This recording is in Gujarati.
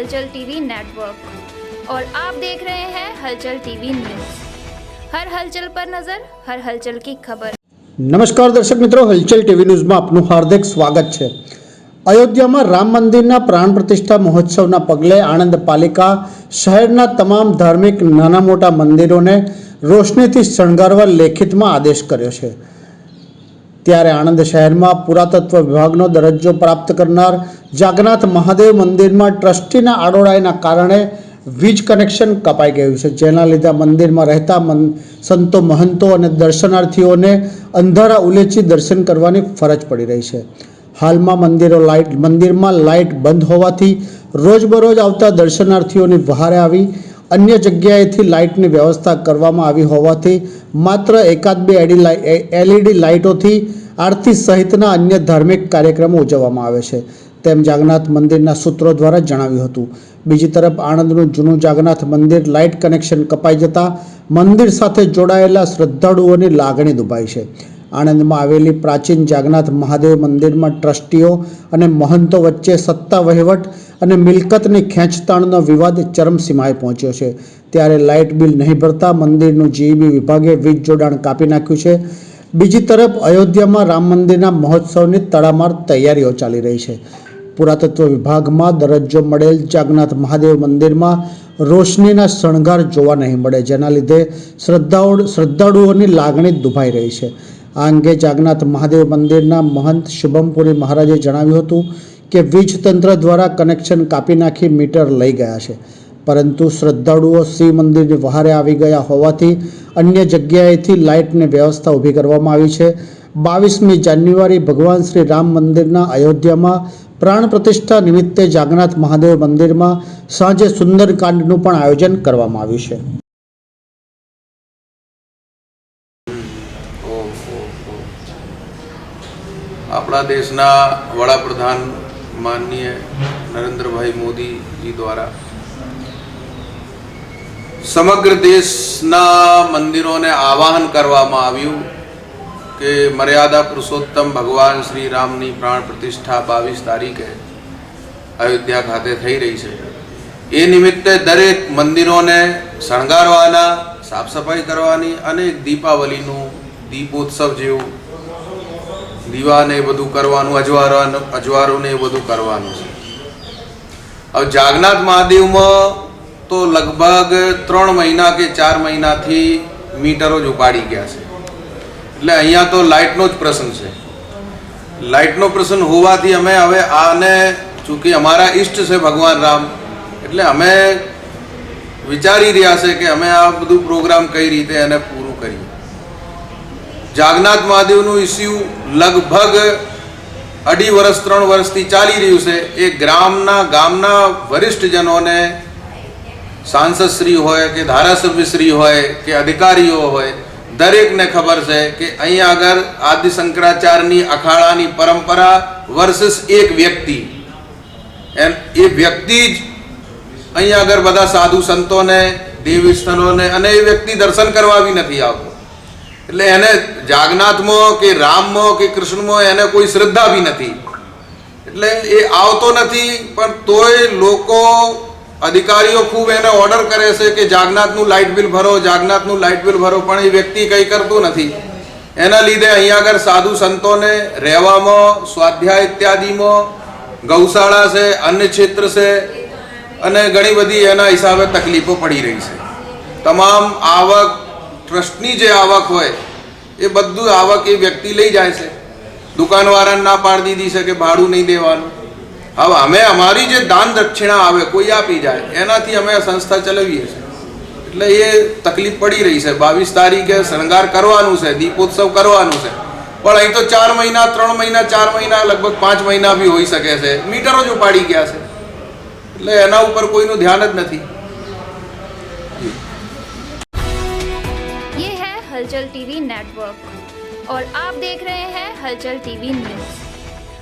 हलचल टीवी नेटवर्क और आप देख रहे हैं हलचल टीवी न्यूज हर हलचल पर नजर हर हलचल की खबर નમસ્કાર દર્શક મિત્રો હલચલ ટીવી ન્યૂઝમાં આપનું હાર્દિક સ્વાગત છે અયોધ્યામાં રામ મંદિરના પ્રાણ પ્રતિષ્ઠા મહોત્સવના પગલે આણંદ પાલિકા શહેરના તમામ ધાર્મિક નાના મોટા મંદિરોને રોશનીથી શણગારવા લેખિતમાં આદેશ કર્યો છે ત્યારે આણંદ શહેરમાં પુરાતત્વ વિભાગનો દરજ્જો પ્રાપ્ત કરનાર જાગનાથ મહાદેવ મંદિરમાં ટ્રસ્ટીના આડોડાઈના કારણે વીજ કનેક્શન કપાઈ ગયું છે. જેના લીધે મંદિરમાં રહેતા મન, સંતો મહંતો અને દર્શનાર્થીઓને અંધારા ઉલેચી દર્શન કરવાની ફરજ પડી રહી છે. હાલમાં મંદિરો લાઇટ મંદિરમાં લાઇટ બંધ હોવાથી રોજબરોજ આવતા દર્શનાર્થીઓની વહારે આવી અન્ય જગ્યાએથી લાઇટની વ્યવસ્થા કરવામાં આવી હોવાથી માત્ર એકાદ બે એડી એલઈડી લાઇટોથી આરતી સહિતના અન્ય ધાર્મિક કાર્યક્રમો ઉજવવામાં આવે છે. તેમ જાગનાથ મંદિરના સૂત્રો દ્વારા જણાવ્યું હતું. બીજી તરફ આણંદનું જૂનું જાગનાથ મંદિર લાઇટ કનેક્શન કપાઈ જતાં મંદિર સાથે જોડાયેલા શ્રદ્ધાળુઓની લાગણી દુભાઈ છે. આણંદમાં આવેલી પ્રાચીન જાગનાથ મહાદેવ મંદિરમાં ટ્રસ્ટીઓ અને મહંતો વચ્ચે સત્તા વહીવટ અને મિલકતની ખેંચતાણનો વિવાદ ચરમસીમાએ પહોંચ્યો છે. ત્યારે લાઇટ બિલ નહીં ભરતા મંદિરનું જીઈબી વિભાગે વીજ જોડાણ કાપી નાખ્યું છે. બીજી તરફ અયોધ્યામાં રામ મંદિરના મહોત્સવની તડામાર તૈયારીઓ ચાલી રહી છે. પુરાતત્વ વિભાગમાં દરજ્જો મળેલ જાગનાથ મહાદેવ મંદિરમાં રોશનીના શણગાર જોવા નહીં મળે, જેના લીધે શ્રદ્ધાળુ શ્રદ્ધાળુઓની લાગણી દુભાઈ રહી છે. આ અંગે જાગનાથ મહાદેવ મંદિરના મહંત શુભમપુરી મહારાજે જણાવ્યું હતું કે વીજ તંત્ર દ્વારા કનેક્શન કાપી નાખી મીટર લઈ ગયા છે. પરંતુ શ્રદ્ધાળુઓ શિવ મંદિરની વહારે આવી ગયા હોવાથી અન્ય જગ્યાએથી લાઇટની વ્યવસ્થા ઊભી કરવામાં આવી છે બાવીસમી જાન્યુઆરી ભગવાન શ્રી રામ મંદિરના અયોધ્યામાં પ્રાણ પ્રતિષ્ઠા નિમિત્તે જાગનાથ મહાદેવ મંદિરમાં સાંજે સુંદરકાંડનું પણ આયોજન કરવામાં આવ્યું છે. આપણા દેશના વડાપ્રધાન માનનીય નરેન્દ્રભાઈ મોદીજી દ્વારા સમગ્ર દેશના મંદિરોને આવાહન કરવામાં આવ્યું કે મર્યાદા પુરુષોત્તમ ભગવાન શ્રી રામની પ્રાણ પ્રતિષ્ઠા બાવીસ તારીખે અયોધ્યા ખાતે થઈ રહી છે. એ નિમિત્તે દરેક મંદિરોને શણગારવાના સાફ સફાઈ કરવાની અને દીપાવલીનું દીપોત્સવ જેવું દીવાને એ બધું કરવાનું અજવારવાનું અજવારોને એ બધું કરવાનું છે. હવે જાગનાથ મહાદેવમાં તો લગભગ ત્રણ મહિના કે ચાર મહિનાથી મીટરો જ ઉપાડી ગયા છે. એટલે અહીંયા તો લાઇટનો જ પ્રશ્ન છે. લાઇટનો પ્રશ્ન હોવાથી અમે હવે આને ચૂંકી અમારા ઈષ્ટ છે ભગવાન રામ, એટલે અમે વિચારી રહ્યા છે કે અમે આ બધું પ્રોગ્રામ કઈ રીતે એને પૂરું કરીએ. જાગનાથ મહાદેવનું ઇસ્યુ લગભગ અઢી વર્ષ, ત્રણ વર્ષથી ચાલી રહ્યું છે. એ ગ્રામના, ગામના વરિષ્ઠજનોને સાંસદશ્રી હોય કે ધારાસભ્યશ્રી હોય કે અધિકારીઓ હોય, દરેકને ખબર છે કે અહીંયા આગળ આદિ શંકરાચાર્યની અખાડાની પરંપરા વર્સિસ એક વ્યક્તિ. એમ, એ વ્યક્તિ જ અહીંયા આગળ બધા સાધુ સંતોને, દેવી સ્થળોને અને એ વ્યક્તિ દર્શન કરવા બી નથી આવતો. એટલે એને જાગનાથમાં કે રામમાં કે કૃષ્ણમાં એને કોઈ શ્રદ્ધા બી નથી. એટલે એ આવતો નથી, પણ તોય લોકો અધિકારીઓ ખૂબ એને ઓર્ડર કરે છે કે જાગનાથનું લાઇટ બિલ ભરો, જાગનાથનું લાઇટ બિલ ભરો, પણ એ વ્યક્તિ કંઈ કરતું નથી. એના લીધે અહીંયા આગળ સાધુ સંતોને રહેવામાં, સ્વાધ્યાય ઇત્યાદિમાં ગૌશાળા છે, અન્ય ક્ષેત્ર છે, અને ઘણી બધી એના હિસાબે તકલીફો પડી રહી છે. તમામ આવક, ટ્રસ્ટની જે આવક હોય, એ બધું આવક એ વ્યક્તિ લઈ જાય છે. દુકાનવાળાને ના પાડી દીધી છે કે ભાડું નહીં દેવાનું. હવે અમે અમારી જે દાન દક્ષિણા આવે કોઈ આપી જાય એનાથી અમે આ સંસ્થા ચલાવીએ છીએ એટલે એ તકલીફ પડી રહી છે બાવીસ તારીખે શણગાર કરવાનું છે દીપોત્સવ કરવાનું છે પણ અહીં તો ચાર મહિના ત્રણ મહિના ચાર મહિના લગભગ પાંચ મહિના બી હોઈ શકે છે મીટરો જ ઉપાડી ગયા છે એટલે એના ઉપર કોઈનું ધ્યાન જ નથી ये है हलचल टीवी नेटवर्क और आप देख रहे हैं हलचल टीवी न्यूज